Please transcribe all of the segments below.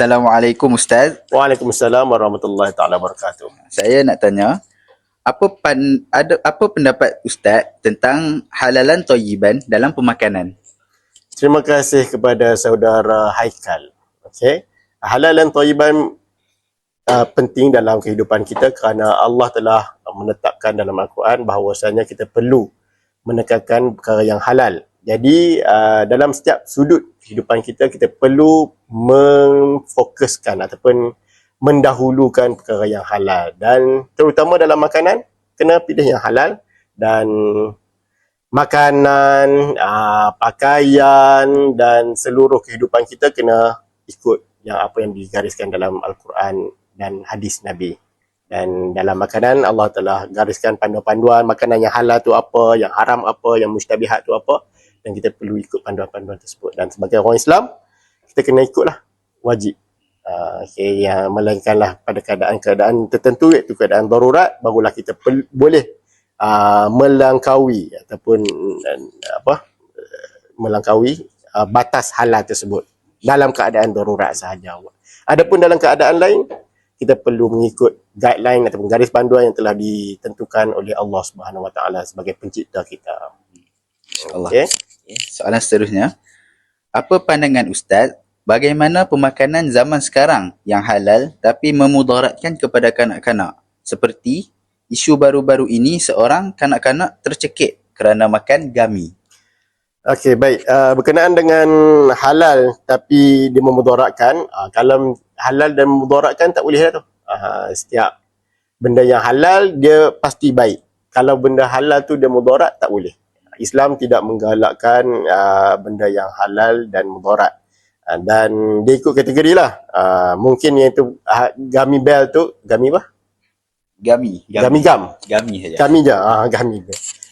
Assalamualaikum Ustaz. Waalaikumsalam warahmatullahi taala wabarakatuh. Saya nak tanya, apa pan, ada apa pendapat Ustaz tentang halalan toyiban dalam pemakanan? Terima kasih kepada saudara Haikal. Okey. Halal dan thayyiban uh, penting dalam kehidupan kita kerana Allah telah menetapkan dalam Al-Quran bahawasanya kita perlu menekankan perkara yang halal. Jadi uh, dalam setiap sudut kehidupan kita kita perlu memfokuskan ataupun mendahulukan perkara yang halal. Dan terutama dalam makanan kena pilih yang halal. Dan makanan, uh, pakaian dan seluruh kehidupan kita kena ikut yang apa yang digariskan dalam Al-Quran dan hadis Nabi. Dan dalam makanan Allah telah gariskan panduan-panduan makanan yang halal tu apa, yang haram apa, yang mustabihat tu apa dan kita perlu ikut panduan-panduan tersebut. Dan sebagai orang Islam kita kena ikutlah. Wajib. Uh, okay, yang melainkanlah pada keadaan-keadaan tertentu iaitu keadaan darurat barulah kita boleh uh, melangkaui ataupun uh, apa uh, melangkaui uh, batas halal tersebut dalam keadaan darurat sahaja. Adapun dalam keadaan lain kita perlu mengikut guideline ataupun garis panduan yang telah ditentukan oleh Allah Subhanahu Wa Taala sebagai pencipta kita. Okay, soalan seterusnya. Apa pandangan Ustaz bagaimana pemakanan zaman sekarang yang halal tapi memudaratkan kepada kanak-kanak? Seperti isu baru-baru ini seorang kanak-kanak tercekik kerana makan gami. Okey, baik. Uh, berkenaan dengan halal tapi dia memudaratkan, uh, kalau halal dan memudaratkan tak boleh lah tu. Uh, setiap benda yang halal dia pasti baik. Kalau benda halal tu dia mudarat tak boleh. Islam tidak menggalakkan uh, benda yang halal dan mudarat. Uh, dan dia ikut kategori lah. Uh, mungkin yang itu uh, gummy bell tu, gummy apa? Gami. Gummy gum. Gami saja. Gami je. Ah, gami.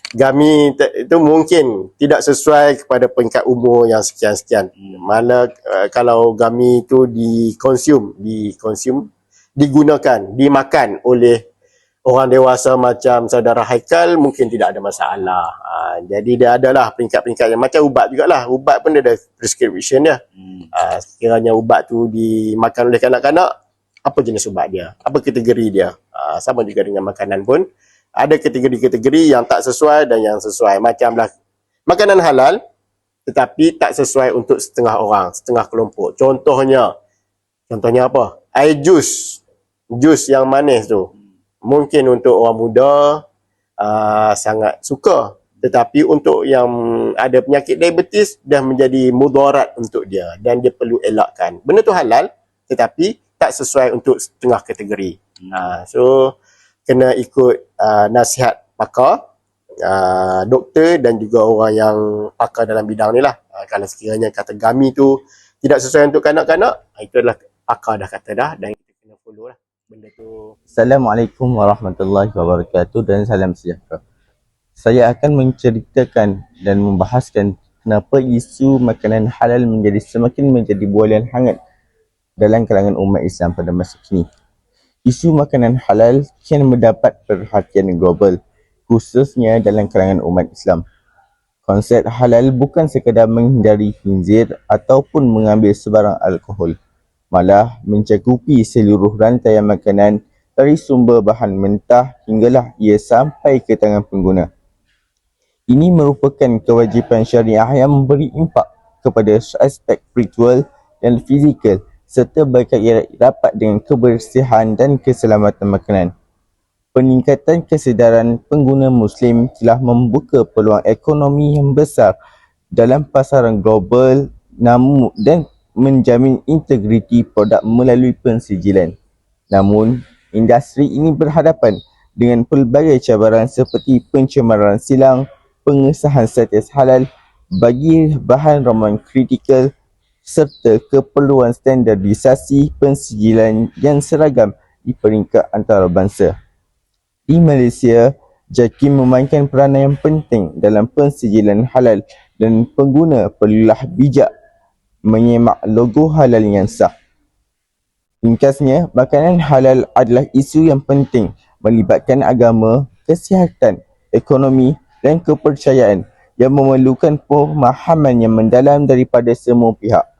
Gami te- itu mungkin tidak sesuai kepada peringkat umur yang sekian-sekian. Hmm. Mana uh, kalau gami itu dikonsum, dikonsum, digunakan, dimakan oleh orang dewasa macam saudara Haikal mungkin tidak ada masalah. Uh, jadi dia adalah peringkat-peringkat yang macam ubat jugalah. Ubat pun dia ada prescription dia. Hmm. Uh, sekiranya ubat tu dimakan oleh kanak-kanak, apa jenis ubat dia? Apa kategori dia? Uh, sama juga dengan makanan pun ada kategori-kategori yang tak sesuai dan yang sesuai. Macamlah makanan halal tetapi tak sesuai untuk setengah orang, setengah kelompok. Contohnya, contohnya apa? Air jus. Jus yang manis tu. Mungkin untuk orang muda uh, sangat suka. Tetapi untuk yang ada penyakit diabetes dah menjadi mudarat untuk dia dan dia perlu elakkan. Benda tu halal tetapi tak sesuai untuk setengah kategori. Uh, so kena ikut uh, nasihat pakar, uh, doktor dan juga orang yang pakar dalam bidang ni lah. Uh, kalau sekiranya kata gami tu tidak sesuai untuk kanak-kanak, itu adalah pakar dah kata dah dan kita kena follow lah benda tu. Assalamualaikum warahmatullahi wabarakatuh dan salam sejahtera. Saya akan menceritakan dan membahaskan kenapa isu makanan halal menjadi semakin menjadi bualan hangat dalam kalangan umat Islam pada masa kini. Isu makanan halal kian mendapat perhatian global khususnya dalam kalangan umat Islam. Konsep halal bukan sekadar menghindari khinzir ataupun mengambil sebarang alkohol malah mencakupi seluruh rantai makanan dari sumber bahan mentah hinggalah ia sampai ke tangan pengguna. Ini merupakan kewajipan syariah yang memberi impak kepada aspek spiritual dan fizikal serta berkait rapat dengan kebersihan dan keselamatan makanan. Peningkatan kesedaran pengguna muslim telah membuka peluang ekonomi yang besar dalam pasaran global namun dan menjamin integriti produk melalui pensijilan. Namun, industri ini berhadapan dengan pelbagai cabaran seperti pencemaran silang, pengesahan status halal bagi bahan ramuan kritikal serta keperluan standardisasi pensijilan yang seragam di peringkat antarabangsa. Di Malaysia, JAKIM memainkan peranan yang penting dalam pensijilan halal dan pengguna perlulah bijak menyemak logo halal yang sah. Ringkasnya, makanan halal adalah isu yang penting melibatkan agama, kesihatan, ekonomi dan kepercayaan yang memerlukan pemahaman yang mendalam daripada semua pihak.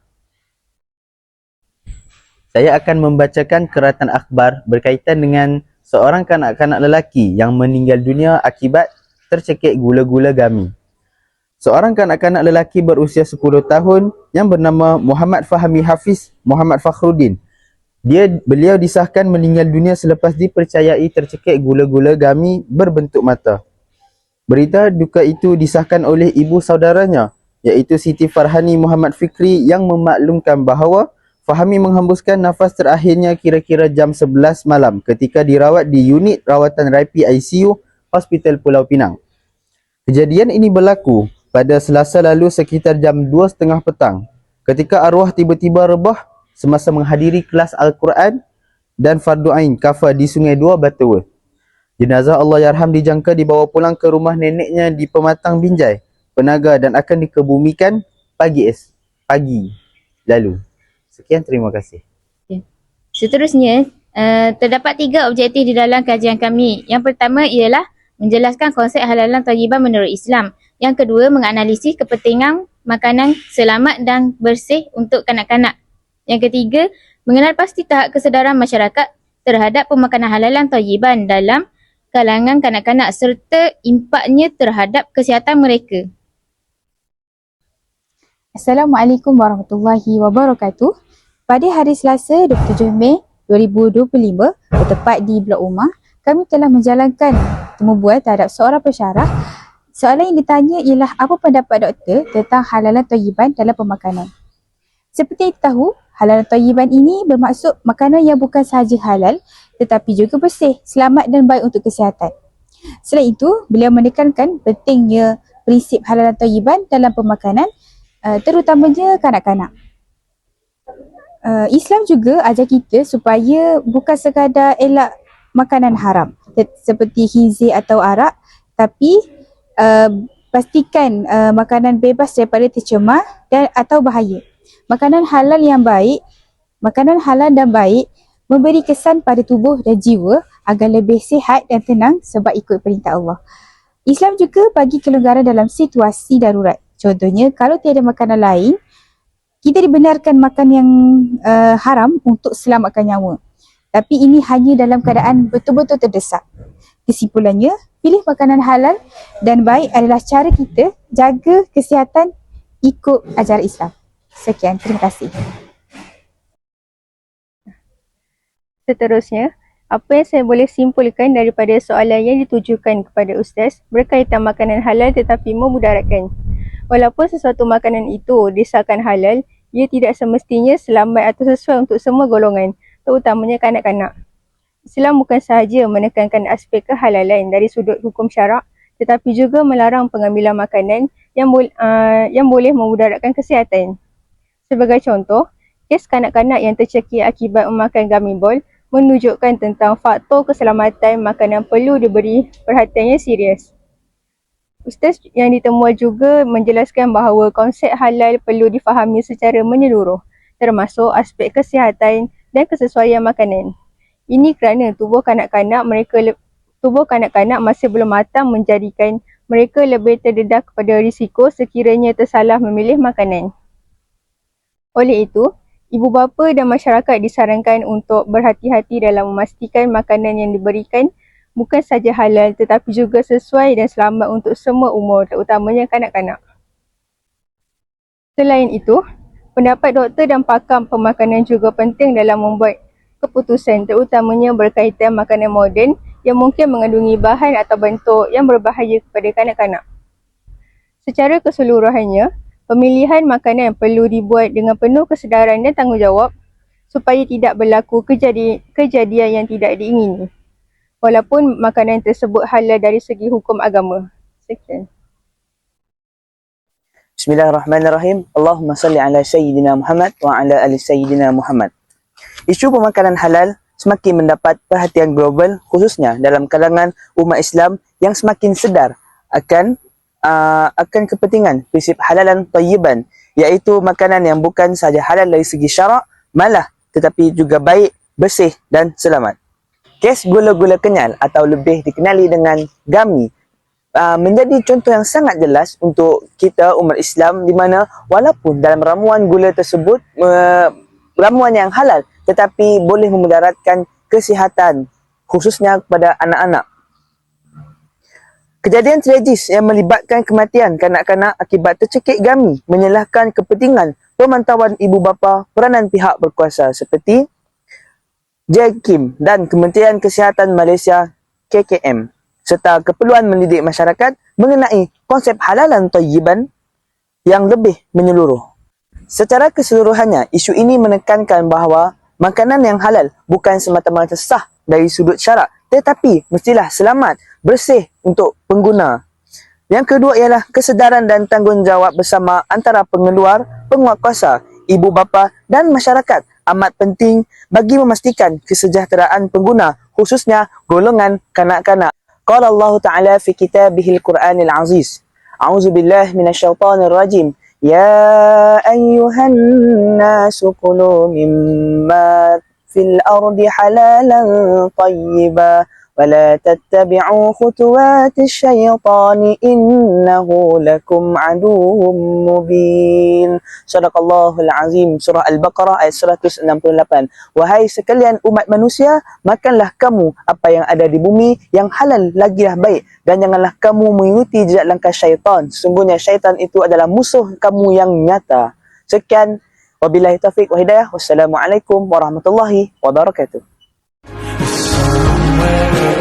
saya akan membacakan keratan akhbar berkaitan dengan seorang kanak-kanak lelaki yang meninggal dunia akibat tercekik gula-gula gami. Seorang kanak-kanak lelaki berusia 10 tahun yang bernama Muhammad Fahmi Hafiz Muhammad Fakhruddin. Dia beliau disahkan meninggal dunia selepas dipercayai tercekik gula-gula gami berbentuk mata. Berita duka itu disahkan oleh ibu saudaranya iaitu Siti Farhani Muhammad Fikri yang memaklumkan bahawa Fahmi menghembuskan nafas terakhirnya kira-kira jam 11 malam ketika dirawat di unit rawatan RIP ICU Hospital Pulau Pinang. Kejadian ini berlaku pada Selasa lalu sekitar jam 2.30 petang ketika arwah tiba-tiba rebah semasa menghadiri kelas Al-Quran dan fardu ain kafa di Sungai Dua Batawa. Jenazah Allah Yarham dijangka dibawa pulang ke rumah neneknya di Pematang Binjai, Penaga dan akan dikebumikan pagi es pagi lalu. Sekian terima kasih. Seterusnya, uh, terdapat tiga objektif di dalam kajian kami. Yang pertama ialah menjelaskan konsep halalan tayyiban menurut Islam. Yang kedua, menganalisis kepentingan makanan selamat dan bersih untuk kanak-kanak. Yang ketiga, mengenal pasti tahap kesedaran masyarakat terhadap pemakanan halalan tayyiban dalam kalangan kanak-kanak serta impaknya terhadap kesihatan mereka. Assalamualaikum warahmatullahi wabarakatuh. Pada hari Selasa 27 Mei 2025, bertepat di Blok Umar, kami telah menjalankan temu bual terhadap seorang pensyarah. Soalan yang ditanya ialah apa pendapat doktor tentang halalan toyiban dalam pemakanan. Seperti yang tahu, halalan toyiban ini bermaksud makanan yang bukan sahaja halal tetapi juga bersih, selamat dan baik untuk kesihatan. Selain itu, beliau menekankan pentingnya prinsip halalan toyiban dalam pemakanan uh, terutamanya kanak-kanak. Uh, Islam juga ajar kita supaya bukan sekadar elak makanan haram seperti hizir atau arak tapi uh, pastikan uh, makanan bebas daripada tercemar dan atau bahaya. Makanan halal yang baik, makanan halal dan baik memberi kesan pada tubuh dan jiwa agar lebih sihat dan tenang sebab ikut perintah Allah. Islam juga bagi kelonggaran dalam situasi darurat. Contohnya kalau tiada makanan lain, kita dibenarkan makan yang uh, haram untuk selamatkan nyawa. Tapi ini hanya dalam keadaan betul-betul terdesak. Kesimpulannya, pilih makanan halal dan baik adalah cara kita jaga kesihatan ikut ajaran Islam. Sekian, terima kasih. Seterusnya, apa yang saya boleh simpulkan daripada soalan yang ditujukan kepada Ustaz berkaitan makanan halal tetapi memudaratkan. Walaupun sesuatu makanan itu disahkan halal, ia tidak semestinya selamat atau sesuai untuk semua golongan, terutamanya kanak-kanak. Islam bukan sahaja menekankan aspek kehalalan dari sudut hukum syarak, tetapi juga melarang pengambilan makanan yang, bo- uh, yang boleh memudaratkan kesihatan. Sebagai contoh, kes kanak-kanak yang tercekik akibat memakan gummy ball menunjukkan tentang faktor keselamatan makanan perlu diberi perhatian yang serius. Ustaz yang ditemui juga menjelaskan bahawa konsep halal perlu difahami secara menyeluruh termasuk aspek kesihatan dan kesesuaian makanan. Ini kerana tubuh kanak-kanak mereka tubuh kanak-kanak masih belum matang menjadikan mereka lebih terdedah kepada risiko sekiranya tersalah memilih makanan. Oleh itu, ibu bapa dan masyarakat disarankan untuk berhati-hati dalam memastikan makanan yang diberikan bukan saja halal tetapi juga sesuai dan selamat untuk semua umur terutamanya kanak-kanak. Selain itu, pendapat doktor dan pakar pemakanan juga penting dalam membuat keputusan terutamanya berkaitan makanan moden yang mungkin mengandungi bahan atau bentuk yang berbahaya kepada kanak-kanak. Secara keseluruhannya, pemilihan makanan perlu dibuat dengan penuh kesedaran dan tanggungjawab supaya tidak berlaku kejadi- kejadian yang tidak diingini walaupun makanan tersebut halal dari segi hukum agama. Sekian. Bismillahirrahmanirrahim. Allahumma salli ala Sayyidina Muhammad wa ala ali Sayyidina Muhammad. Isu pemakanan halal semakin mendapat perhatian global khususnya dalam kalangan umat Islam yang semakin sedar akan uh, akan kepentingan prinsip halalan tayyiban iaitu makanan yang bukan sahaja halal dari segi syarak malah tetapi juga baik, bersih dan selamat. Kes gula-gula kenyal atau lebih dikenali dengan gami uh, menjadi contoh yang sangat jelas untuk kita umat Islam di mana walaupun dalam ramuan gula tersebut uh, ramuan yang halal tetapi boleh memudaratkan kesihatan khususnya kepada anak-anak. Kejadian tragis yang melibatkan kematian kanak-kanak akibat tercekik gami menyalahkan kepentingan pemantauan ibu bapa peranan pihak berkuasa seperti JKIM dan Kementerian Kesihatan Malaysia KKM serta keperluan mendidik masyarakat mengenai konsep halalan tayyiban yang lebih menyeluruh. Secara keseluruhannya, isu ini menekankan bahawa makanan yang halal bukan semata-mata sah dari sudut syarak tetapi mestilah selamat, bersih untuk pengguna. Yang kedua ialah kesedaran dan tanggungjawab bersama antara pengeluar, penguatkuasa, ibu bapa dan masyarakat amat penting bagi memastikan kesejahteraan pengguna khususnya golongan kanak-kanak. قال الله تعالى في كتابه القرآن العزيز أعوذ بالله من الشيطان الرجيم. يا أيها الناس كلوا مما في الأرض حلالا طيبا ولا تتبعوا خطوات الشيطان إنه لكم عدو مبين صدق الله العظيم surah Al-Baqarah ayat 168 Wahai sekalian umat manusia makanlah kamu apa yang ada di bumi yang halal lagilah baik dan janganlah kamu mengikuti jejak langkah syaitan sesungguhnya syaitan itu adalah musuh kamu yang nyata sekian wabillahi taufiq wa hidayah wassalamualaikum warahmatullahi wabarakatuh Somewhere